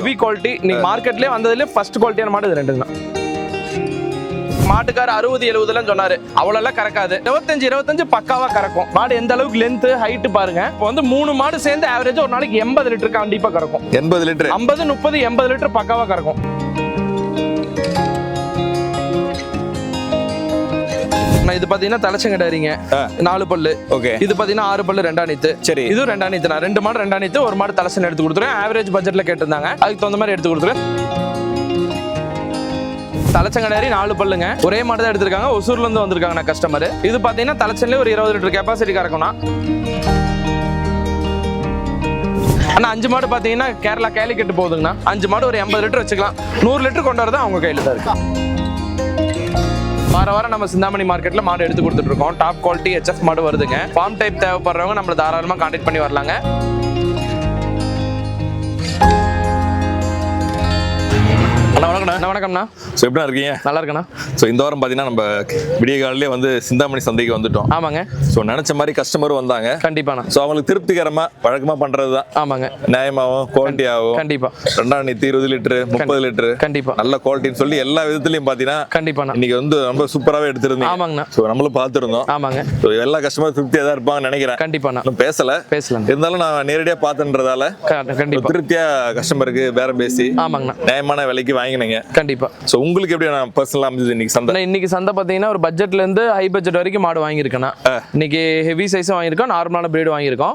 Heavy quality நீங்க மார்க்கெட்லயே வந்ததுல first குவாலிட்டியான மாடு இது ரெண்டுங்க மாட்டுக்கார் அறுபது எழுபதுலாம் சொன்னாரு. அவ்வளோலாம் கறக்காது. இருபத்தஞ்சு இருபத்தஞ்சு பக்காவா கறக்கும். மாடு எந்த அளவுக்கு லென்த் ஹைட் பாருங்க. இப்போ வந்து மூணு மாடு சேர்ந்து ஆவரேஜ் ஒரு நாளைக்கு எண்பது லிட்டர் கண்டிப்பா கறக்கும். எண்பது லிட்டர். ஐம்பது முப்பது எண்பது லிட்டர் பக்காவா கறக்கும். நான் இது பாத்தீங்கன்னா தலைச்சங்கடாரிங்க நாலு பல்லு. ஓகே. இது பாத்தீங்கன்னா ஆறு பல்லு ரெண்டாணித்து சரி. இது ரெண்டாணித்து நான் ரெண்டு மாடு ரெண்டாணித்து ஒரு மாடு தலைச்சன் எடுத்து கொடுத்துருவேன். ஆவரேஜ் பட்ஜெட்ல கேட்டிருந்தாங்க. அதுக்கு தகுந்த மாதிரி எடுத்து கொடுத்துருவேன். தலைச்சங்கடாரி நாலு பல்லுங்க. ஒரே மாடு தான் எடுத்திருக்காங்க. ஒசூர்ல இருந்து வந்திருக்காங்க கஸ்டமர் இது பாத்தீங்கன்னா தலைச்சன்ல ஒரு இருபது லிட்டர் கெப்பாசிட்டி கறக்கும்னா ஆனா அஞ்சு மாடு பாத்தீங்கன்னா கேரளா கேலிக்கெட்டு போகுதுங்கண்ணா. அஞ்சு மாடு ஒரு எண்பது லிட்டர் வச்சுக்கலாம். நூறு லிட்டர் கொண்டு வரது அவங்க கையில தான் இருக்கு. வார வாரம் நம்ம சிந்தாமணி மார்க்கெட்ல மாடு எடுத்து கொடுத்துட்டு இருக்கோம். டாப் குவாலிட்டி ஹெச்எஃப் மாடு வருதுங்க. ஃபார்ம் டைப் தேவைப்படுறவங்க நம்மள தாராளமாக கான்டாக்ட் பண்ணி வரலாங்க. அண்ணா, வணக்கம்ண்ணா. ஸோ எப்படி இருக்கீங்க? நல்லா இருக்கண்ணா ஸோ இந்த வாரம் பார்த்தீங்கன்னா நம்ம விடிய காலையிலே வந்து சிந்தாமணி சந்தைக்கு வந்துட்டோம். ஆமாங்க. ஸோ நினச்ச மாதிரி கஸ்டமரும் வந்தாங்க. கண்டிப்பாண்ணா. ஸோ அவங்களுக்கு திருப்திகரமாக வழக்கமாக பண்ணுறது தான். ஆமாங்க. நியாயமாகவும் குவாலிட்டியாகவும் கண்டிப்பா. ரெண்டாம் நீத்தி இருபது லிட்டரு முப்பது லிட்டரு. கண்டிப்பா. நல்ல குவாலிட்டின்னு சொல்லி எல்லா விதத்துலையும் பார்த்தீங்கன்னா கண்டிப்பாண்ணா. இன்னைக்கு வந்து ரொம்ப சூப்பராகவே எடுத்திருந்தீங்க. ஆமாங்கண்ணா. ஸோ நம்மளும் பார்த்துருந்தோம் ஆமாங்க. ஸோ எல்லா கஸ்டமர் திருப்தியாக தான் இருப்பாங்கன்னு நினைக்கிறேன். இன்னும் பேசல. பேசலாம் இருந்தாலும் நான் நேரடியாக பார்த்துன்றதால. க- கண்டிப்பா திருப்தியா கஸ்டமருக்கு பேரம் பேசி ஆமாங்கண்ணா. நியாயமான விலைக்கு வாங்கினீங்க. கண்டிப்பா. ஸோ உங்களுக்கு எப்படி நான் பர்சனலாக அமைஞ்சது இன்னைக்கு சந்தை? இன்னைக்கு சந்தை பார்த்தீங்கன்னா ஒரு பட்ஜெட்ல இருந்து ஹை பட்ஜெட் வரைக்கும் மாடு வாங்கியிருக்கேண்ணா இன்னைக்கு ஹெவி சைஸும் வாங்கியிருக்கோம் நார்மலான பிரீடு வாங்கியிருக்கோம்.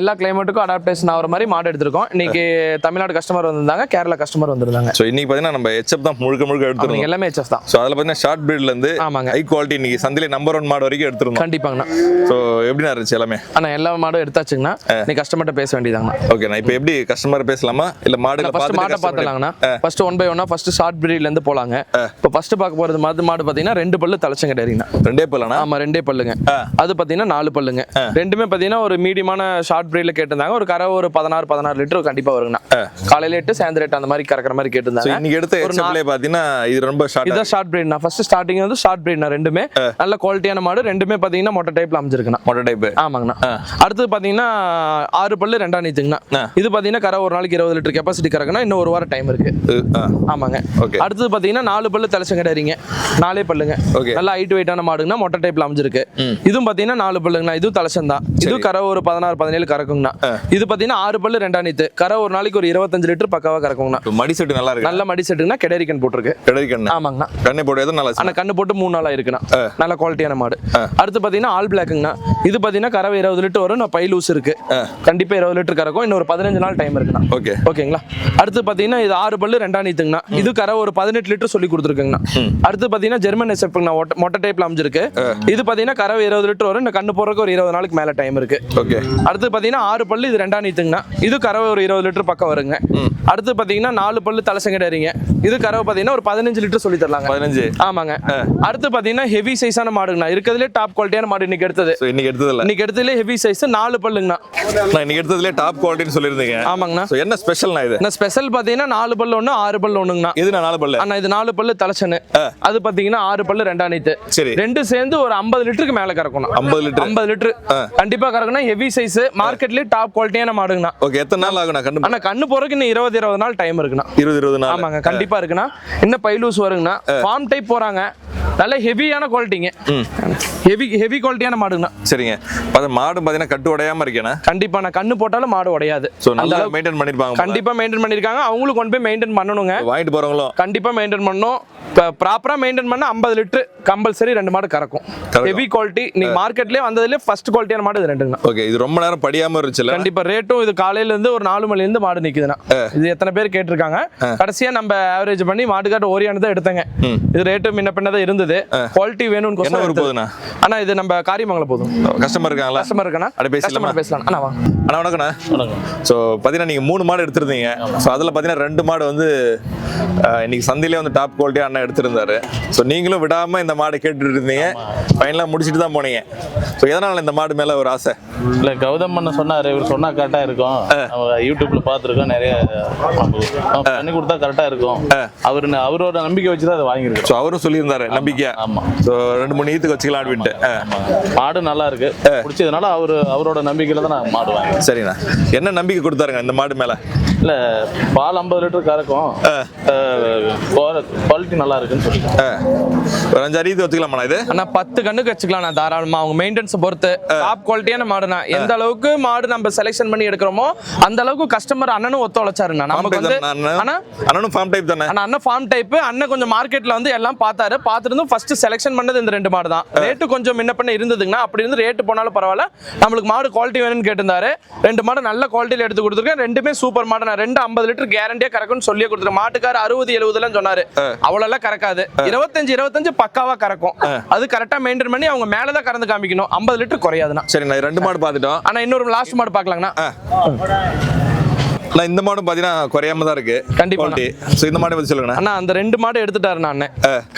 எல்லா கிளைமேட்டுக்கும் அடாப்டேஷன் ஆகிற மாதிரி மாடு எடுத்திருக்கோம். இன்னைக்கு தமிழ்நாடு கஸ்டமர் வந்திருந்தாங்க கேரளா கஸ்டமர் வந்திருந்தாங்க. ஸோ இன்னைக்கு பார்த்தீங்கன்னா நம்ம ஹெச்எப் தான் முழுக்க முழுக்க அவங்க எடுத்துருந்தோம் எல்லாமே ஹெச்எஸ் தான். ஸோ அதில் பார்த்தீங்கன்னா ஷார்ட் பிரீட்ல இருந்து ஆமாங்க. ஹை குவாலிட்டி இன்னைக்கு சந்தையில நம்பர் ஒன் மாடு வரைக்கும் எடுத்திருந்தோம். கண்டிப்பாங்கண்ணா ஸோ எப்படிண்ணா இருந்துச்சு எல்லாமே? அண்ணா எல்லா மாடும் எடுத்தாச்சுங்கண்ணா. நீ கஸ்டமர்கிட்ட பேச வேண்டியதாங்கண்ணா ஓகே நான் இப்போ எப்படி கஸ்டமர் பேசலாமா? இல்லை மாடுகளை ஃபர்ஸ்ட் மாட்டை பார்த்து பார்த்தலாங்கண்ணா first one by first short பிரீட்ல இருந்து போலாங்க. இப்போ ஃபர்ஸ்ட் பார்க்க போறது மாடு மாடு பார்த்தீங்கன்னா ரெண்டு பல்லு தலைச்சங்க டேரிங்கண்ணா ரெண்டே போலண்ணா ஆமா ரெண்டே பல்லுங்க. அது பாத்தீங்கன்னா நாலு பல்லுங்க. ரெண்டுமே பாத்தீங்கன்னா ஒரு மீடியமான ஷார்ட் பிரீட்ல கேட்டிருந்தாங்க. ஒரு கரை ஒரு பதினாறு பதினாறு லிட்டர் கண்டிப்பா வருங்கண்ணா. காலையில எட்டு சாயந்தரம் எட்டு அந்த மாதிரி கறக்கிற மாதிரி கேட்டிருந்தாங்க. இன்னைக்கு எடுத்த ஹெச்எப்லேயே பார்த்தீங்கன்னா இது ரொம்ப ஷார்ட் இதான் ஷார்ட் பிரீட்னா ஃபர்ஸ்ட் ஸ்டார்டிங் வந்து ஷார்ட் பிரீட்னா ரெண்டுமே. நல்ல குவாலிட்டியான மாடு. ரெண்டுமே பாத்தீங்கன்னா மொட்டை டைப்ல அமைஞ்சிருக்குண்ணா. மொட்டை டைப்பு ஆமாங்கண்ணா. அடுத்தது பாத்தீங்கன்னா ஆறு பல்லு ரெண்டா நீத்துங்கண்ணா. இது பாத்தீங்கன்னா கரை ஒரு நாளைக்கு இருபது லிட்டர் கெப்பாசிட்டி கறக்குன்னா இன்னும் ஒரு வாரம் டைம் இருக்கு. ஆமாங்க. ஓகே அடுத்தது பாத்தீங்கன்னா நாலு பல்லு தலைச்சங்கடாரிங்க நாலே பல்லுங்க. Okay. நல்லா ஹைட் வெயிட்டான மாடுங்கண்ணா மொட்டை டைப்ல அமைஞ்சிருக்கு. இதுவும் பாத்தீங்கன்னா நாலு பல்லுங்கண்ணா. இதுவும் தலைச்சம் தான் இது கரை ஒரு பதினாறு பதினேழு கறக்குங்கண்ணா. இது பாத்தீங்கன்னா ஆறு பல்லு ரெண்டா நீத்து. கரை ஒரு நாளைக்கு ஒரு இருபத்தஞ்சு லிட்டர் பக்காவா கறக்குங்கண்ணா. மடி செட்டு நல்லா இருக்கு? நல்ல மடி செட்டுங்கன்னா கெடரிக்கன் போட்டிருக்கு. கண்ணு ஆமாங்கண்ணா. கண்ணை போட்டு எதுவும் நல்லா ஆனா கண்ணு போட்டு மூணு நாளா இருக்குண்ணா. நல்ல குவாலிட்டியான மாடு. அடுத்து பாத்தீங்கன்னா ஆல் பிளாக்குங்கண்ணா இது பாத்தீங்கன்னா கறவை இருபது லிட்டர் வரும். நான் பை லூஸ் இருக்கு. கண்டிப்பா இருபது லிட்டர் கறக்கும். இன்னும் ஒரு பதினஞ்சு நாள் டைம் இருக்குண்ணா. ஓகே ஓகேங்களா அடுத்து பாத்தீங்கன்னா இது ஆறு பல்லு ரெண்டா நீத்துங்கண்ணா. இது கரை ஒரு பதினெட்டு லிட்டர் சொல்லி கொடுத்துருக்குங்கண்ணா. அடுத்து பாத்தீங்கன்னா ஜெர்மன் எஸ்எஃப்ங்கண்ணா மொட்டை டைப்ல அமைஞ்சிருக்கு. இது பாத்தீங்கன்னா கரை இருபது லிட்டர் வரும். இந்த கண்ணு போறதுக்கு ஒரு இருபது நாளுக்கு மேல டைம் இருக்கு. ஓகே. அடுத்து பாத்தீங்கன்னா ஆறு பல்லு இது ரெண்டா நீத்துங்கண்ணா. இது கறவை ஒரு இருபது லிட்டர் பக்கம் வருங்க. அடுத்து பாத்தீங்கன்னா நாலு பல்லு தலைசங்கடாரிங்க இது கறவை பாத்தீங்கன்னா ஒரு பதினஞ்சு லிட்டர் சொல்லி தரலாங்க. பதினஞ்சு. ஆமாங்க. அடுத்து பாத்தீங்கன்னா ஹெவி சைஸான மாடுங்கண்ணா. இருக்கிறதுலே டாப் குவாலிட்டியான மாடு இன்னைக்கு எடுத்தது. இன்னைக்கு எடுத்ததில்ல இன்னைக்கு எடுத்ததுலே ஹெவி சைஸ் நாலு பல்லுங்கண்ணா. நான் இன்னைக்கு எடுத்ததுலேயே டாப் குவாலிட்டின்னு சொல்லியிருந்தீங்க. ஆமாங்கண்ணா. என்ன ஸ்பெஷல்னா இது? ஸ்பெஷல் பாத்தீங்கன்னா நாலு பல்லு ஒன்று ஆறு பல்லு ஒண்ணுங்கண்ணா நான் நாலு பல்ல? அண்ணா இது நாலு பல்லு தலைச்சனு அது பாத்தீங்கன்னா ஆறு பல்லு ரெண்டா நீத்து சரி. ரெண்டு சேர்ந்து ஒரு ஐம்பது லிட்டருக்கு மேல கறக்கணும் ஐம்பது லிட்டர். ஐம்பது லிட்டர். கண்டிப்பா கறக்கணும் ஹெவி சைஸ் மார்க்கெட்லயே டாப் குவாலிட்டியான மாடுங்கண்ணா ஓகே எத்தனை நாள் நான் கண்டு ஆனா கண்ணு போறதுக்கு இன்னும் இருபது இருபது நாள் டைம் இருக்குண்ணா இருபது இருபது நாள். ஆமாங்க கண்டிப்பா இருக்குண்ணா இன்னும் பைலூஸ் வருங்கண்ணா ஃபார்ம் டைப் போறாங்க. நல்ல ஹெவியான குவாலிட்டிங்க ஹெவி ஹெவி குவாலிட்டியான மாடுங்கண்ணா சரிங்க. அது மாடு பார்த்தீங்கன்னா கட்டு உடையாம இருக்கேண்ணா கண்டிப்பா நான் கண்ணு போட்டாலும் மாடு உடையாது. ஸோ நல்லா மெயின்டைன் பண்ணிருப்பாங்க. கண்டிப்பா மெயின்டைன் பண்ணிருக்காங்க. அவங்களும் கொண்டு போய் மெயின்டைன் பண்ணணுங்க. வாங்கிட்டு போறவங்களும். கண்டிப்பா மெயின்டைன் பண்ணணும். ப்ராப்பரா மெயின்டைன் பண்ணா ஐம்பது லிட்டர் கம்பல்சரி ரெண்டு மாடு கறக்கும். ஹெவி குவாலிட்டி நீங்க மார்க்கெட்லயே வந்ததுல ஃபர்ஸ்ட் குவாலிட்டியான மாடு இது ரெண்டுங்கண்ணா ஓகே இது ரொம்ப நேரம் படியாம இருந்துச்சுல்ல கண்டிப்பா ரேட்டும் இது காலையில இருந்து ஒரு நாலு மணில இருந்து மாடு நிக்குதுண்ணா. இது எத்தனை பேர் கேட்டிருக்காங்க? கடைசியா நம்ம ஆவரேஜ் பண்ணி மாட்டுக்காட்டு ஓரியானு தான் எடுத்தேங்க இது ரேட்டு முன்ன பின்ன தான் இருந்தது. குவாலிட்டி வேணும்னு என்ன கொஸ்டின் போகுதுண்ணா? ஆனா இது நம்ம காரியமங்கலம் போதும். கஸ்டமர் இருக்காங்களா? கஸ்டமர் இருக்கண்ணா அட பேசலாமா? பேசலாம். அண்ணா வாங்க அண்ணா வணக்கண்ணா ஸோ பார்த்தீங்கன்னா நீங்கள் மூணு மாடு எடுத்திருந்தீங்க. ஸோ அதில் பார்த்தீங்கன்னா ரெண்டு மாடு வந்து இன்னைக்கு சந்தையிலே வந்து டாப் குவாலிட்டியாக அண்ணன் எடுத்திருந்தாரு. ஸோ நீங்களும் விடாமல் இந்த மாடை கேட்டுட்டு இருந்தீங்க. ஃபைனலாக முடிச்சுட்டு தான் போனீங்க. ஸோ எதனால் இந்த மாடு மேலே ஒரு ஆசை? இல்ல கௌதம் பண்ண சொன்னாரு. இவர் சொன்னா கரெக்டா இருக்கும். யூடியூப்ல பாத்துருக்கோம் நிறைய நம்ம பண்ணி கொடுத்தா கரெக்டா இருக்கும். அவரு அவரோட நம்பிக்கை வச்சுதான் அதை வாங்கியிருக்கோம் ஸோ அவரும் சொல்லியிருந்தாரு. நம்பிக்கையா ஆமா. ஸோ ரெண்டு மூணு ஈத்துக்கு வச்சுக்கலாம் அப்படின்ட்டு. மாடு நல்லா இருக்கு. பிடிச்சதுனால அவரு அவரோட நம்பிக்கையில தான் நான் மாடு வாங்கினேன் சரிண்ணா. என்ன நம்பிக்கை கொடுத்தாருங்க இந்த மாடு மேலே? இல்ல பால் ஐம்பது லிட்டர் கறக்கும். குவாலிட்டி நல்லா இருக்குன்னு சொல்லிட்டு. ஒரு அஞ்சு அறிவு வச்சுக்கலாமா இது? ஆனா பத்து கண்ணுக்கு வச்சுக்கலாம் நான் தாராளமா. அவங்க மெயின்டெனன்ஸ் பொறுத்து. டாப் குவாலிட்டியான மாடுனா எந்த அளவுக்கு மாடு நம்ம செலெக்ஷன் பண்ணி எடுக்கிறோமோ அந்த அளவுக்கு கஸ்டமர் அண்ணனும் ஒத்துழைச்சாருண்ணா. நமக்கு வந்து ஆனா அண்ணனும் ஃபார்ம் டைப் தானே? அண்ணன் ஃபார்ம் டைப் அண்ணன் கொஞ்சம் மார்க்கெட்ல வந்து எல்லாம் பார்த்தாரு. பார்த்துருந்தும் ஃபர்ஸ்ட் செலெக்ஷன் பண்ணது இந்த ரெண்டு மாடு தான். ரேட்டு கொஞ்சம் முன்ன பண்ண இருந்ததுங்கன்னா அப்படி இருந்து ரேட்டு போனாலும் பரவாயில்ல. நம்மளுக்கு மாடு குவாலிட்டி வேணும்னு கேட்டிருந்தாரு. ரெண்டு மாடு நல்ல குவாலிட்டியில் எடுத்து கொடுத்துருக்கேன். ரெண்டுமே சூப்பர் மாடு நான் ரெண்டு ஐம்பது லிட்டர் கேரண்டியா கறக்கும்னு சொல்லியே கொடுத்துருக்கேன் மாட்டுக்கார அறுபது எழுபதுலாம் சொன்னாரு. அவ்வளோலாம் கறக்காது. இருபத்தஞ்சு இருபத்தஞ்சு பக்காவா கறக்கும். அது கரெக்டா மெயின்டைன் பண்ணி அவங்க மேலதான் கறந்து காமிக்கணும். ஐம்பது லிட்டர் குறையாதுண்ணா சரி நான் ரெண்டு மாடு பார்த்துட்டோம். ஆனா இன்னொரு லாஸ்ட் மாடு பார்க்கலாங்கண்ணா. நான் இந்த மாடும் பார்த்தீங்கன்னா குறையாம தான் இருக்கு. கண்டிப்பா. குவாலிட்டி ஸோ இந்த மாடை பற்றி சொல்லுங்கண்ணா. அண்ணா அந்த ரெண்டு மாடு எடுத்துட்டாரு நான்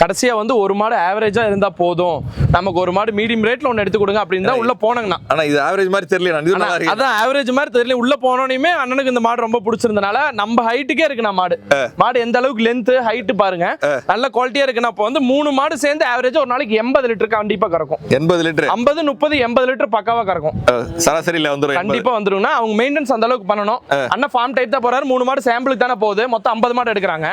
கடைசியா வந்து ஒரு மாடு ஆவரேஜா இருந்தா போதும். நமக்கு ஒரு மாடு மீடியம் ரேட்ல ஒன்னு எடுத்து கொடுங்க அப்படின்னு தான் உள்ள போனங்கண்ணா. இது ஆவரேஜ் மாதிரி தெரியல அண்ணா, அதான் ஆவரேஜ் மாதிரி தெரியல உள்ள போனோனையுமே அண்ணனுக்கு இந்த மாடு ரொம்ப பிடிச்சிருந்தனால நம்ம ஹைட்டுக்கே இருக்குண்ணா மாடு. மாடு எந்த அளவுக்கு லென்த் ஹைட் பாருங்க. நல்ல குவாலிட்டியா இருக்குண்ணா. இப்போ வந்து மூணு மாடு சேர்ந்து ஆவரேஜா ஒரு நாளைக்கு எண்பது லிட்டர் கண்டிப்பா கறக்கும். எண்பது லிட்டர் ஐம்பது முப்பது எண்பது லிட்டர் பக்காவா கறக்கும். சராசரியில் வந்துடும் கண்டிப்பா வந்துருங்கண்ணா அவங்க மெயின்டெனன்ஸ் அந்த அளவுக்கு பண்ணணும். அண்ணன் ஃபார்ம் டைப் தான் போறாரு. மூணு மாடு சாம்பிளுக்கு தானே போகுது. மொத்தம் ஐம்பது மாடு எடுக்கிறாங்க.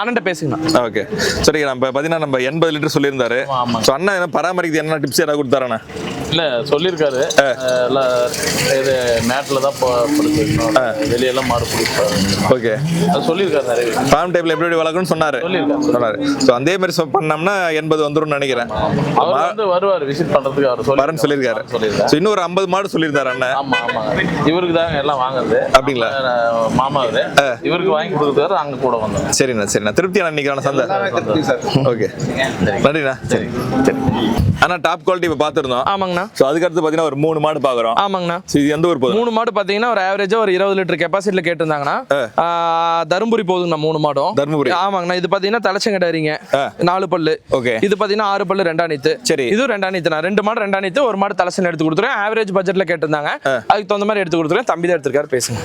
அண்ணன் பேசுங்கண்ணா ஓகே. சரி நம்ம பார்த்தீங்கன்னா நம்ம எண்பது லிட்டர் சொல்லியிருந்தாரு. ஸோ அண்ணா என்ன பராமரிக்கிறது என்ன டிப்ஸ் ஏதாவது கொடுத்தாரண்ணா இல்ல சொல்லியிருக்காரு. எல்லாம் இது மேட்ல தான் போ- படுத்துக்கணும் வெளியெல்லாம் மாடு பிடிப்பாரு ஓகே. அது சொல்லியிருக்காரு நிறைய பேர். ஃபார்ம் டைப்ல எப்படி எப்படி வளர்க்கணும்னு சொன்னாரு. சொன்னாரு. ஸோ அதே மாதிரி சொ- பண்ணோம்னா எண்பது வந்துரும்னு நினைக்கிறேன். அவர் வந்து வருவார் விசிட் பண்றதுக்கு அவர் சொல்லி வரேன்னு சொல்லியிருக்காரு. ஸோ இன்னொரு ஐம்பது மாடு சொல்லியிருந்தாரு அண்ணன். ஆமா ஆமா. இவருக்கு தாங்க எல்லாம் வாங்குறது. அப்படிங்களா? மாமா அவரு. இவருக்கு வாங்கி கொடுக்குறாரு அங்க கூட வந்தோம் சரிண்ணா சரிண்ணா. திருப்தி அண்ணா இன்னைக்கு சந்தை. ஓகே. நன்றிண்ணா. சரி சரி. அண்ணா டாப் குவாலிட்டி இப்போ பார்த்துருந்தோம். ஆமாங்கண்ணா. ஸோ அதுக்கடுத்து பார்த்தீங்கன்னா ஒரு மூணு மாடு பார்க்குறோம் ஆமாங்கண்ணா. இது எந்த ஊர் போதும் மூணு மாடு பாத்தீங்கன்னா ஒரு ஆவரேஜா ஒரு இருபது லிட்டர் கெப்பாசிட்டில கேட்டிருந்தாங்கன்னா தருமபுரி போகுதுங்கண்ணா மூணு மாடும். தருமபுரி. ஆமாங்கண்ணா இது பாத்தீங்கன்னா தலைச்சங்கடாரிங்க நாலு பல்லு. ஓகே. இது பாத்தீங்கன்னா ஆறு பல்லு ரெண்டா நீத்து சரி. இது ரெண்டா நீத்துண்ணா ரெண்டு மாடு ரெண்டா நீத்து ஒரு மாடு தலைச்சன் எடுத்து கொடுத்துருவேன் ஆவரேஜ் பட்ஜெட்ல கேட்டிருந்தாங்க. அதுக்கு தகுந்த மாதிரி எடுத்து கொடுத்துருவேன் தம்பி தான் எடுத்திருக்காரு பேசுங்க.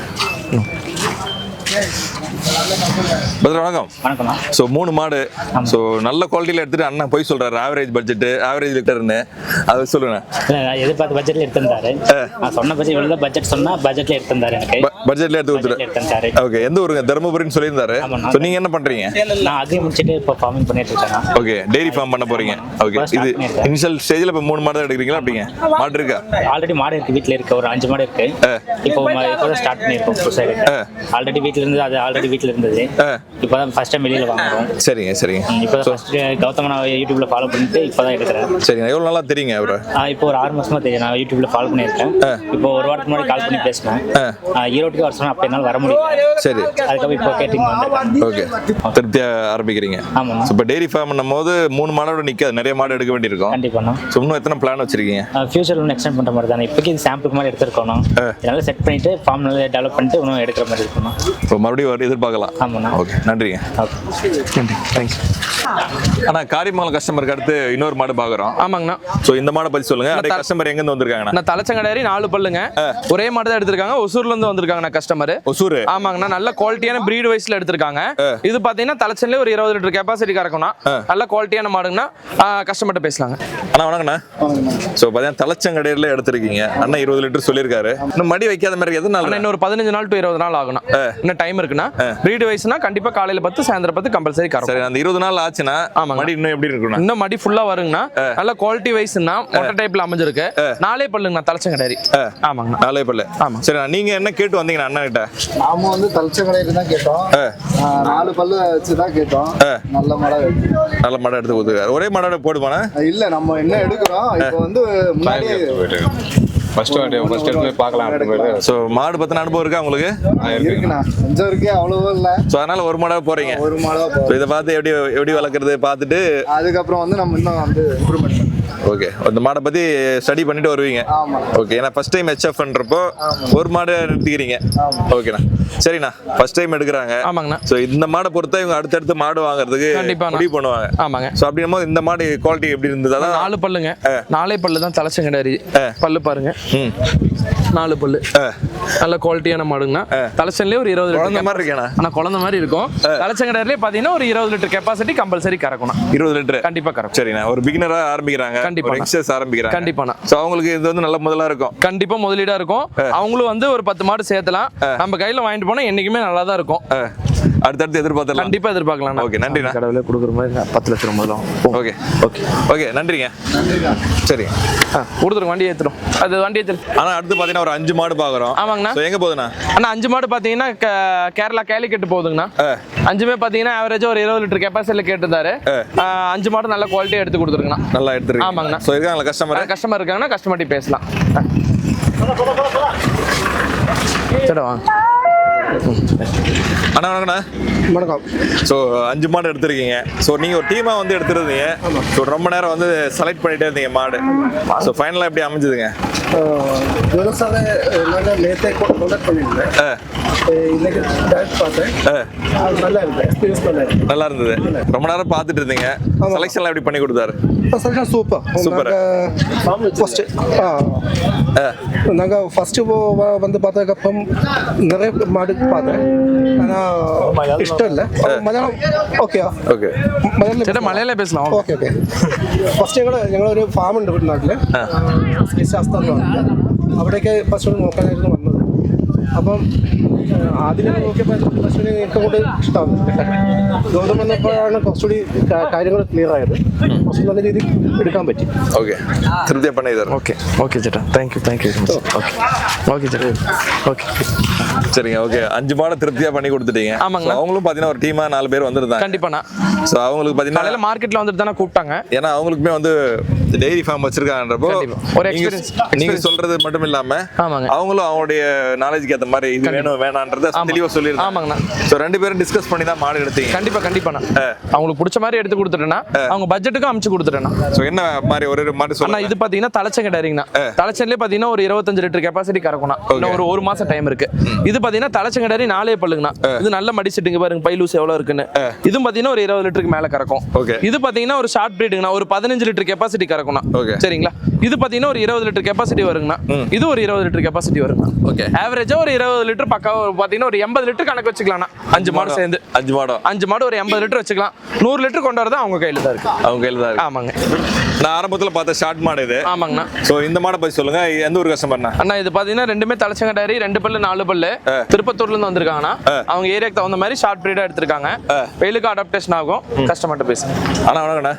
பத்ரா வணக்கம். வணக்கம்ண்ணா ஸோ மூணு மாடு. ஸோ நல்ல குவாலிட்டியில் எடுத்துட்டு அண்ணா போய் சொல்றாரு. ஆவரேஜ் பட்ஜெட் ஆவரேஜ் லிட்டர்னு அதை சொல்லுங்க. எதிர்பார்த்த பட்ஜெட்ல எடுத்திருந்தாரு. நான் சொன்ன பட்ஜெட் இவ்வளோ பட்ஜெட் சொன்னா பட்ஜெட்ல எடுத்திருந்தாரு எனக்கு. பட்ஜெட்ல எடுத்து கொடுத்துரு. ஓகே எந்த ஊருங்க? தருமபுரின்னு சொல்லியிருந்தாரு. ஸோ நீங்க என்ன பண்றீங்க? நான் அக்ரி முடிச்சுட்டு இப்போ ஃபார்மிங் பண்ணிட்டு இருக்கேன். ஓகே டெய்ரி ஃபார்ம் பண்ண போறீங்க. ஓகே இது. இனிஷியல் ஸ்டேஜ்ல இப்போ மூணு மாடு தான் எடுக்கிறீங்களா அப்படிங்க? மாடு இருக்கா? ஆல்ரெடி மாடு இருக்கு வீட்டில் இருக்கு. ஒரு அஞ்சு மாடு இருக்கு. இப்போ ஸ்டார்ட் பண்ணியிருக்கோம் ஆல்ரெடி வீட்டில் இருந்து அது ஆல்ரெடி வீட்டில் இருந்தது. இப்போ தான் ஃபர்ஸ்ட் டைம் வெளியில் வாங்குறோம். சரிங்க சரிங்க. இப்போ ஃபர்ஸ்ட் கௌதம நான் யூடியூப்ல ஃபாலோ பண்ணிட்டு இப்போ தான் எடுக்கிறேன். சரிங்க எவ்வளோ நல்லா தெரியுங்க அவரை? இப்போ ஒரு ஆறு மாசமா தெரியும். நான் யூடியூப்ல ஃபாலோ பண்ணியிருக்கேன். இப்போ ஒரு வாரத்துக்கு முன்னாடி கால் பண்ணி பேசினேன். ஈரோட்டுக்கு வர சொன்னா அப்போ என்னால் வர முடியல. சரி. அதுக்கப்புறம் இப்போ கேட்டிங்க ஓகே. திருப்தியா ஆரம்பிக்கிறீங்க. ஸோ இப்போ டெய்ரி ஃபார்ம் பண்ணும் போது மூணு மாடோட நிற்காது நிறைய மாடு எடுக்க வேண்டியிருக்கும். கண்டிப்பாண்ணா ஸோ இன்னும் எத்தனை பிளான் வச்சிருக்கீங்க? ஃபியூச்சர் ஒன்று எக்ஸ்டெண்ட் பண்ணுற மாதிரி தானே. இப்போக்கி இது சாம்பிளுக்கு மாதிரி எடுத்துருக்கணும் இதெல்லாம் செட் பண்ணிட்டு ஃபார்ம் நல்லா டெவலப் பண்ணிட்டு இன்னும் எடுக்கிற மாதிரி இருக்கணும் இப்போ மறுபடியும் வர எதிர்பார்க்கலாம். ஆமாண்ணா. ஓகே நன்றிங்க ஓகே. தேங்க்ஸ் அண்ணா காரியமங்கலம் கஸ்டமருக்கு அடுத்து இன்னொரு மாடு பார்க்குறோம் ஆமாங்கண்ணா. ஸோ இந்த மாடை பற்றி சொல்லுங்க. அப்படியே கஸ்டமர் எங்கேருந்து வந்திருக்காங்கண்ணா? நான் தலைச்சங்கடாரி நாலு பல்லுங்க. ஒரே மாடு தான் எடுத்திருக்காங்க. ஒசூர்ல இருந்து வந்திருக்காங்கண்ணா கஸ்டமர் ஒசூர்? ஆமாங்கண்ணா. நல்ல குவாலிட்டியான பிரீட் வைஸ்ல எடுத்திருக்காங்க. இது பாத்தீங்கன்னா தலைச்சன்ல ஒரு இருபது லிட்டர் கெப்பாசிட்டி கறக்கும்னா நல்ல குவாலிட்டியான மாடுங்கண்ணா. கஸ்டமர்கிட்ட பேசலாங்க. அண்ணா வணக்கண்ணா ஸோ பார்த்தீங்கன்னா தலைச்சங்கடையில் எடுத்திருக்கீங்க. அண்ணா இருபது லிட்டர் சொல்லியிருக்காரு. இன்னும் மடி வைக்காத மாதிரி எதனால இன்னும் ஒரு பதினஞ்சு நாள் டு இருபது நாள் ஆகும்ண்ணா இன்னும் டைம் இருக்குண்ணா. பிரீடு வைஸ்னா கண்டிப்பா காலையில பத்து சாயந்தரம் பத்து கம்பல்சரி கறக்கும் சரி அந்த இருபது நாள் ஆச்சுன்னா ஆமாங்க. மடி இன்னும் எப்படி இருக்குண்ணா இன்னும் மடி ஃபுல்லா வருங்கண்ணா. நல்ல குவாலிட்டி வைஸ்னா மொட்டை டைப்ல அமைஞ்சிருக்கு. நாலே பல்லுங்கண்ணா தலைச்சங்கடாரி ஆமாங்கண்ணா. நாலே பல்லு. ஆமா. சரி நீங்க என்ன கேட்டு வந்தீங்கண்ணா அண்ணா கிட்ட நாம வந்து தலச்ச கடையில தான் கேட்டோம். நாலு பல்லு வச்சு தான் கேட்டோம். நல்ல மழை நல்ல மாடை எடுத்து ஒரே மாடோட போடுமாண்ணா? இல்ல நம்ம என்ன எடுக்கிறோம்? இப்போ வந்து முன்னாடி ஃபர்ஸ்ட் ஃபர்ஸ்ட் எடுத்து பார்க்கலாம் ஸோ மாடு பத்தின அனுபவம் இருக்கா உங்களுக்கு? இருக்குண்ணா. கொஞ்சம் இருக்கே அவ்வளவோ இல்ல. ஸோ அதனால ஒரு மாடாக போறீங்க. ஒரு ஸோ இதை பார்த்து எப்படி எப்படி வளர்க்குறது பார்த்துட்டு அதுக்கப்புறம் வந்து நம்ம இன்னும் வந்து இம்ப்ரூவ்மெண்ட் ஓகே அந்த மாடை பத்தி ஸ்டடி பண்ணிட்டு வருவீங்க. ஓகே ஏன்னா ஃபர்ஸ்ட் டைம் ஹெச்எஃப் பண்றப்போ ஒரு மாடு நிறுத்திக்கிறீங்க ஓகேண்ணா சரிண்ணா. ஃபர்ஸ்ட் டைம் எடுக்கிறாங்க. ஆமாங்கண்ணா. ஸோ இந்த மாடை பொறுத்தா இவங்க அடுத்தடுத்து மாடு வாங்குறதுக்கு. முடிவு பண்ணுவாங்க. ஆமாங்க. ஸோ அப்படின்னும் போது இந்த மாடு குவாலிட்டி எப்படி இருந்தது? நாலு பல்லுங்க. நாலே பல்லு தான் தலைச்சங்கடாரி பல்லு பாருங்க. நாலு பல்லு. நல்ல குவாலிட்டியான மாடுங்கண்ணா. தலைச்சன்லயே ஒரு இருபது குழந்தை லிட்டர் மாதிரி இருக்கேண்ணா. ஆனா குழந்தை மாதிரி இருக்கும். தலைச்சங்கடாரிலே பாத்தீங்கன்னா ஒரு இருபது லிட்டர் கெப்பாசிட்டி கம்பல்சரி கறக்கணும் இருபது லிட்டரு. கண்டிப்பா கறக்கும். சரிண்ணா. ஒரு பிகினரா ஆரம்பிக்கிறாங்க. கண்டிப்பா கண்டிப்பா. யங்ஸ்டர்ஸ் ஆரம்பிக்கிறாங்க. கண்டிப்பாண்ணா. ஸோ அவங்களுக்கு இது வந்து நல்ல முதலா இருக்கும். கண்டிப்பா முதலீடா இருக்கும். அவங்களும் வந்து ஒரு பத்து மாடு சேர்த்தலாம். நம்ம கையில வாங்கிட்டு போனா என்னைக்குமே நல்லா தான் இருக்கும் அடுத்தடுத்து எதிர்பார்த்தலாம் கண்டிப்பா எதிர்பார்க்கலாம் Okay, நன்றிண்ணா. கடவுளே கொடுக்குற மாதிரி பத்து லட்சம் முதலாம் ஓகே ஓகே. ஓகே நன்றிங்க. சரிங்க கொடுத்துருங்க வண்டி ஏத்துறோம். அது வண்டி ஏத்துரு ஆனா அடுத்து பாத்தீங்கன்னா ஒரு அஞ்சு மாடு பாக்குறோம். ஆமாங்கண்ணா. எங்க போகுதுண்ணா? அண்ணா அஞ்சு மாடு பாத்தீங்கன்னா கே- கேரளா கேலிக்கெட்டு போகுதுங்கண்ணா. அஞ்சுமே பாத்தீங்கன்னா ஆவரேஜா ஒரு இருபது லிட்டர் கெப்பாசிட்டில கேட்டிருந்தாரு. அஞ்சு மாடு நல்ல குவாலிட்டியா எடுத்து கொடுத்துருங்கண்ணா. நல்லா எடுத்துருக்கீங்க. ஆமாங்கண்ணா. ஸோ இருக்காங்களா கஸ்டமர் கஸ்டமர் இருக்காங்கன்னா கஸ்டமர்ட்டி பேசலாம். சரி வாங்க. அண்ணா வணக்கண்ணா வணக்கம். ஸோ அஞ்சு மாடு எடுத்திருக்கீங்க. ஸோ நீங்கள் ஒரு டீமாக வந்து எடுத்துருந்தீங்க. ஸோ ரொம்ப நேரம் வந்து செலக்ட் பண்ணிட்டே இருந்தீங்க மாடு. ஸோ ஃபைனலாக எப்படி அமைஞ்சதுங்க? ஜுவல்ஸால நாங்கள் நேற்றே கான்டாக்ட் பண்ணியிருந்தேன் இன்னைக்கு டேட் பார்த்தேன் நல்லா இருந்தது எக்ஸ்பீரியன்ஸ் நல்லா இருந்தது நல்லா இருந்தது ரொம்ப நேரம் பார்த்துட்டு இருந்தீங்க செலெக்ஷன்லாம் எப்படி பண்ணி கொடுத்தாரு செலெக்ஷன் சூப்பர் சூப்பர் ஃபர்ஸ்ட் நாங்கள் ஃபர்ஸ்ட் வந்து பார்த்ததுக்கப்புறம் நிறைய மாடுக்கு பார்த்தேன் ஆனால் இஷ்டம் இல்லை மலையாளம் ஓகே ஓகே മലയാളം മലയാളം പേസലാം ഓക്കെ ഓക്കെ ഫസ്റ്റ് ഞങ്ങൾ ഞങ്ങളൊരു ഫാം ഉണ്ട് വീട്ടിനാട്ടില് ശാസ്ത്രം അവിടേക്ക് പശുവിനെ നോക്കാനായിരുന്നു വന്നത്. അപ്പം ആദ്യം നോക്കിയപ്പോൾ പശുവിനെ ഏറ്റവും കൂടുതൽ ഇഷ്ടമാണ് ഗൗതം വന്നപ്പോഴാണ് കുറച്ചുകൂടി കാര്യങ്ങൾ ക്ലിയർ ആയത്. കുറച്ച് നല്ല രീതിയിൽ എടുക്കാൻ പറ്റി ஓகே திருப்தியாக பண்ணி தரேன் ஓகே ஓகே சேட்டா தேங்க்யூ தேங்க்யூ ஓகே ஓகே சேட்டா ஓகே சரிங்க ஓகே அஞ்சு மாடை திருப்தியாக பண்ணி கொடுத்துட்டீங்க ஆமாங்கண்ணா. So, அவங்களும் பார்த்தீங்கன்னா ஒரு டீமாக நாலு பேர் வந்திருந்தாங்க கண்டிப்பாண்ணா ஸோ அவங்களுக்கு பார்த்தீங்கன்னா காலையில மார்க்கெட்ல வந்துட்டு தானே கூப்பிட்டாங்க ஏன்னா அவங்களுக்குமே வந்து டெய்ரி ஃபார்ம் வச்சிருக்காங்கன்றப்போ கண்டிப்பா. ஒரு நீங்க- experience- நீங்க experience. சொல்றது மட்டும் இல்லாம ஆமாங்க. அவங்களும் அவங்களுடைய நாலேஜ்க்கு ஏத்த மாதிரி இது வேணும் வேணான்றத ஆமா. தெளிவா சொல்லிருக்காங்க ஆமாங்கண்ணா. ஸோ ரெண்டு பேரும் டிஸ்கஸ் பண்ணி தான் மாடு எடுத்தீங்க கண்டிப்பா கண்டிப்பாண்ணா அவங்களுக்கு பிடிச்ச மாதிரி எடுத்து கொடுத்துட்டேன்னா அவங்க பட்ஜெட்டுக்கும் அமைச்சு கொடுத்துட்டேன்னா ஸோ என்ன மாதிரி ஒரு அண்ணா சொல்லுங்க. இது பாத்தீங்கன்னா தலைச்சங்க டேரிங்ண்ணா தலைச்சன்லயே பாத்தீங்கன்னா ஒரு இருபத்தஞ்சு லிட்டர் கெப்பாசிட்டி இன்னும் ஒரு ஒரு மாசம் டைம் இருக்கு. இது பாத்தீங்கன்னா தலைச்சங்க டேரி நாலே பல்லுங்கண்ணா. இது நல்ல மடி செட்டுங்க பாருங்க பைலூஸ் எவ்வளவு இருக்குன்னு. இதுவும் பாத்தீங்கன்னா ஒரு இருபது லிட்டருக்கு மேல கறக்கும். Okay. இது பாத்தீங்கன்னா ஒரு ஷார்ட் பிரீடுங்கண்ணா ஒரு பதினஞ்சு லிட்டர் கெப்பாசிட்டி Okay. சரிங்களா? இது பாத்தீங்கன்னா ஒரு இருபது லிட்டர் கெப்பாசிட்டி வருங்கண்ணா. இது ஒரு இருபது லிட்டர் கெப்பாசிட்டி வருங்கண்ணா. Okay. ஆவரேஜா ஒரு இருபது லிட்டர் பக்கா பாத்தீங்கன்னா ஒரு எண்பது லிட்டர் கணக்கு வச்சுக்கலாம்ண்ணா. அஞ்சு மாடு சேர்ந்து. அஞ்சு மாடம் அஞ்சு மாடு ஒரு எண்பது லிட்டர் வச்சுக்கலாம். நூறு லிட்டர் கொண்டு வரது அவங்க கையில தான் இருக்கு. அவங்க கையில் தான் இருக்கு. ஆமாங்க. நான் ஆரம்பத்தில் பார்த்த ஷார்ட் மாடு இது. ஆமாங்கண்ணா. ஸோ இந்த மாடை பத்தி சொல்லுங்க. எந்த ஒரு கஸ்டமர்ண்ணா அண்ணா இது பாத்தீங்கன்னா ரெண்டுமே தலைச்சங்க டைரி ரெண்டு பல்லு நாலு பல்லு. திருப்பத்தூர்ல இருந்து வந்திருக்காங்கண்ணா. அவங்க ஏரியாக்கு தகுந்த மாதிரி ஷார்ட் பிரீடா எடுத்திருக்காங்க. வெயிலுக்கு அடாப்டேஷன் ஆகும். கஸ்டமர்கிட்ட பேசுங்க. ஆனா வணக்கண்ணா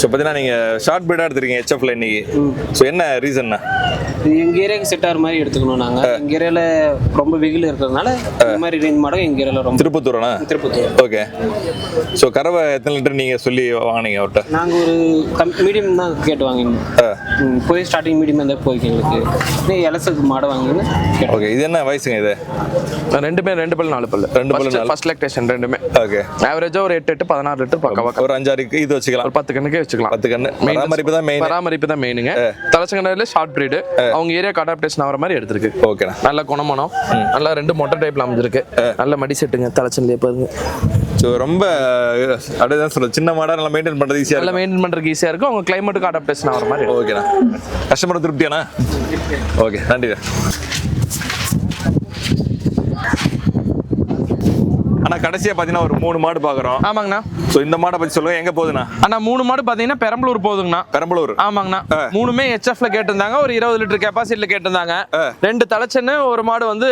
ஸோ பார்த்தீங்கன்னா நீங்க ஷார்ட் பீடாக எடுத்திருக்கீங்க ஹெச்எஃப்ல இன்னைக்கு. ஸோ என்ன ரீசன்னா எங்க ஏரியாக்கு செட் ஆகிற மாதிரி எடுத்துக்கணும் நாங்க. எங்க ஏரியால ரொம்ப வெயில் இருக்கிறதுனால இந்த மாதிரி ரேஞ்ச் மாடம் எங்க ஏரியால ரொம்ப திருப்பத்தூரண்ணா? திருப்பத்தூர். ஓகே ஸோ கறவை எத்தனை லிட்டர் நீங்க சொல்லி வாங்கினீங்க அவர்கிட்ட நாங்க ஒரு மீடியம் தான் கேட்டு வாங்கினோம். போய் ஸ்டார்டிங் மீடியம் தான் போய்க்கு எங்களுக்கு. எலசுக்கு மாடை வாங்கினு கேட்டோம் ஓகே இது என்ன வயசுங்க இது? ரெண்டுமே ரெண்டு பல்லு நாலு பல்லு ரெண்டு பல்லு. ஃபர்ஸ்ட் லெக்டேஷன் ரெண்டுமே. ஓகே ஆவரேஜா ஒரு எட்டு எட்டு பதினாறு லிட்டர் பக்கவா ஒரு அஞ்சாறு இது வச்சுக்கலாம். ஒரு பத்து கண்ணுக்கே வச்சுக்கலாம். பத்து கண்ணு. பராமரிப்பு தான் மெயின் பராமரிப்பு தான் மெயினுங்க தலைச்சங்கடையில ஷார்ட் பிரீடு அவங்க ஏரியாக்கு அடாப்டேஷன் ஆகிற மாதிரி எடுத்திருக்கு. ஓகேண்ணா நல்ல குணமனம். நல்லா ரெண்டு மொட்டை டைப்ல அமைஞ்சிருக்கு. நல்ல மடி செட்டுங்க தலைச்சன்லயே பாருங்க. ஸோ ரொம்ப அப்படியே சொல்ல சின்ன மாடா நல்லா மெயின்டைன் பண்றது ஈஸியா நல்லா மெயின்டைன் பண்றதுக்கு ஈஸியா இருக்கும். அவங்க கிளைமேட்டுக்கு அடாப்டேஷன் ஆகிற மாதிரி. ஓகேண்ணா கஸ்டமர் திருப்தியாண்ணா ஓகே நன்றி அண்ணா கடைசியா பாத்தீங்கன்னா ஒரு மூணு மாடு பாக்குறோம். ஆமாங்கண்ணா. ஸோ இந்த மாடை பத்தி சொல்லுங்க. எங்க போகுதுண்ணா? அண்ணா மூணு மாடு பாத்தீங்கன்னா பெரம்பலூர் போகுதுங்கண்ணா. பெரம்பலூர். ஆமாங்கண்ணா. மூணுமே ஹெச்எஃப்ல கேட்டிருந்தாங்க. ஒரு இருபது லிட்டர் கெப்பாசிட்டில கேட்டிருந்தாங்க. ரெண்டு தலைச்சன்னு ஒரு மாடு வந்து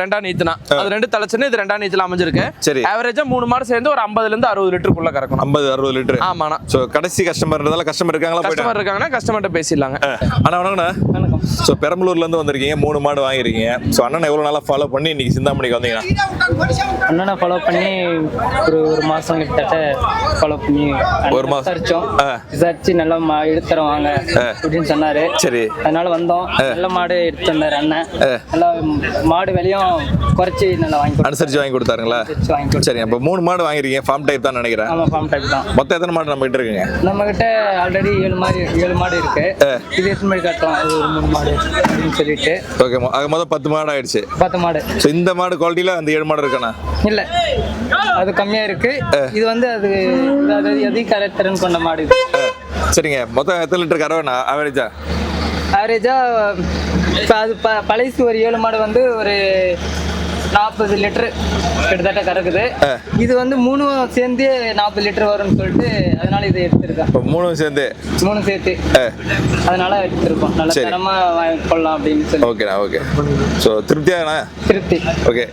ரெண்டா நீத்துனா. அது ரெண்டு தலைச்சன்னு இது ரெண்டா நீத்துல அமைஞ்சிருக்கு. சரி. ஆவரேஜா மூணு மாடு சேர்ந்து ஒரு ஐம்பதுல இருந்து அறுபது லிட்டருக்குள்ள கறக்கணும். ஐம்பது அறுபது லிட்டர். ஆமாண்ணா. ஸோ கடைசி கஸ்டமர்ன்றதால கஸ்டமர் இருக்காங்களா கஸ்டமர் இருக்காங்கன்னா கஸ்டமர்கிட்ட பேசிடலாங்க. அண்ணா வணக்கண்ணா ஸோ பெரம்பலூர்ல இருந்து வந்திருக்கீங்க. மூணு மாடு வாங்கிருக்கீங்க ஸோ அண்ணன் எவ்வளவு நாளா ஃபாலோ பண்ணி இன்னைக்கு சிந்தாமணிக்கு வந்தீங்கன்னா அண்ணனை ஃபாலோ பண்ணி ஒரு ஒரு மாசம் கிட்டத்தட்ட ஃபாலோ பண்ணி ஒரு மாசம். விசாரிச்சோம். விசாரிச்சு நல்லா மா எடுத்துறோம் வாங்க அப்படின்னு சொன்னாரு. சரி. அதனால வந்தோம். நல்ல மாடு எடுத்து வந்தாரு அண்ணன். நல்லா மாடு விலையும் குறைச்சி நல்லா வாங்கி. அனுசரிச்சு வாங்கி கொடுத்தாருங்களா. சரி அப்போ மூணு மாடு வாங்கிருக்கீங்க ஃபார்ம் டைப் தான் நினைக்கிறேன். ஆமா ஃபார்ம் டைப் தான். மொத்தம் எத்தனை மாடு நம்ம கிட்ட இருக்குங்க? நம்ம கிட்ட ஆல்ரெடி ஏழு மாடு ஏழு மாடு இருக்கு. இது எத்தனை மாடு காட்டுறோம்? அது ஒரு மூணு மாடு அப்படின்னு சொல்லிட்டு. ஓகே மொத்தம் பத்து மாடு ஆயிடுச்சு. பத்து மாடு. ஸோ இந்த மாடு குவாலிட்டியில அந்த ஏழு மாடு இருக்காண்ணா இல்ல. அது கம்மியா இருக்கு. இது வந்து அது அதிக கரைத்திறன் கொண்ட மாடு சரிங்க. மொத்தம் எத்தனை லிட்டர் கறவைண்ணா? ஆவரேஜா ஆவரேஜா இப்போ அது ப பழைசு ஒரு ஏழு மாடு வந்து ஒரு நாற்பது லிட்டர் கிட்டத்தட்ட கறக்குது. இது வந்து மூணு சேர்ந்து நாற்பது லிட்டர் வரும்னு சொல்லிட்டு அதனால இதை எடுத்திருக்கேன். இப்போ மூணும் சேர்ந்து. மூணு சேர்த்து. அதனால எடுத்திருக்கோம். நல்ல சரி. தரமா வாங்கி கொள்ளலாம் அப்படின்னு சொல்லி. ஓகேண்ணா ஓகே. ஸோ திருப்தியாண்ணா? திருப்தி. ஓகே.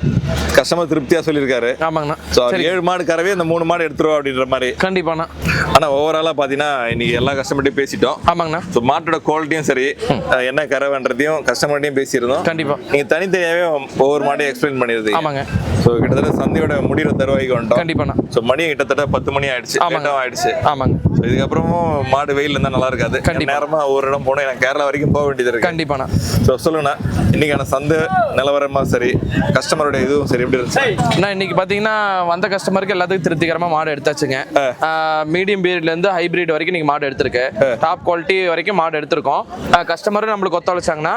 கஸ்டமர் திருப்தியாக சொல்லியிருக்காரு. ஆமாங்கண்ணா. ஸோ ஏழு மாடு கறவே இந்த மூணு மாடு எடுத்துருவோம் அப்படின்ற மாதிரி. கண்டிப்பாண்ணா. ஆனால் ஓவராலாக பார்த்தீங்கன்னா இன்னைக்கு எல்லா கஸ்டமர்ட்டையும் பேசிட்டோம். ஆமாங்கண்ணா. ஸோ மாட்டோட குவாலிட்டியும் சரி என்ன கறவைன்றதையும் கஸ்டமர்ட்டையும் பேசியிருந்தோம். கண்டிப்பா. நீங்கள் தனித்தனியாகவே ஒவ்வொரு மாட்டையும் எக்ஸ்பிளைன் பண்ணியிருந்தீங்க. ஆமாங்க. ஸோ கிட்டத்தட்ட சந்தையோட முடிகிற தருவாய்க்கு வந்துட்டோம் கண்டிப்பாண்ணா. ஸோ மணி கிட்டத்தட்ட பத்து மணி ஆயிடுச்சு. லேட்டாகவும் ஆயிடுச்சு. ஆமாங்க. ஸோ இதுக்கப்புறமும் மாடு வெயில் இருந்தால் நல்லா இருக்காது. கண்டிப்பா. நேரமாக ஒரு இடம் போகணும் எனக்கு கேரளா வரைக்கும் போக வேண்டியது இருக்கு. கண்டிப்பாண்ணா. ஸோ சொல்லுங்கண்ணா இன்னைக்கான சந்தை நிலவரமா சரி கஸ்டமரோட இதுவும் சரி எப்படி இருந்துச்சு? அண்ணா இன்னைக்கு பார்த்தீங்கன்னா வந்த கஸ்டமருக்கு எல்லாத்துக்கும் திருப்திகரமாக மாடு எடுத்தாச்சுங்க. மீடியம் பீரியட்லேருந்து ஹைபிரிட் வரைக்கும் நீங்கள் மாடு எடுத்திருக்கு. டாப் குவாலிட்டி வரைக்கும் மாடு எடுத்திருக்கோம். கஸ்டமரும் நம்மளுக்கு ஒத்துழைச்சாங்கன்னா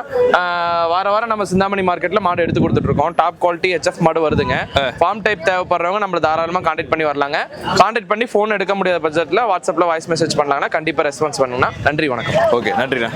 வார வாரம் நம்ம சிந்தாமணி மார்க்கெட்டில் மாடு எடுத்து கொடுத்துட்ருக்கோம் டாப் குவாலிட்டி ஹெச்எஃப் மாடு வருதுங்க. ஃபார்ம் டைப் தேவைப்படுறவங்க நம்மள தாராளமாக கான்டாக்ட் பண்ணி வரலாங்க. கான்டாக்ட் பண்ணி ஃபோன் எடுக்க முடியாத பட்சத்தில் வாட்ஸ்அப்பில் வாய்ஸ் மெசேஜ் பண்ணலாங்கன்னா கண்டிப்பாக ரெஸ்பான்ஸ் பண்ணுங்கண்ணா நன்றி வணக்கம். ஓகே நன்றிண்ணா.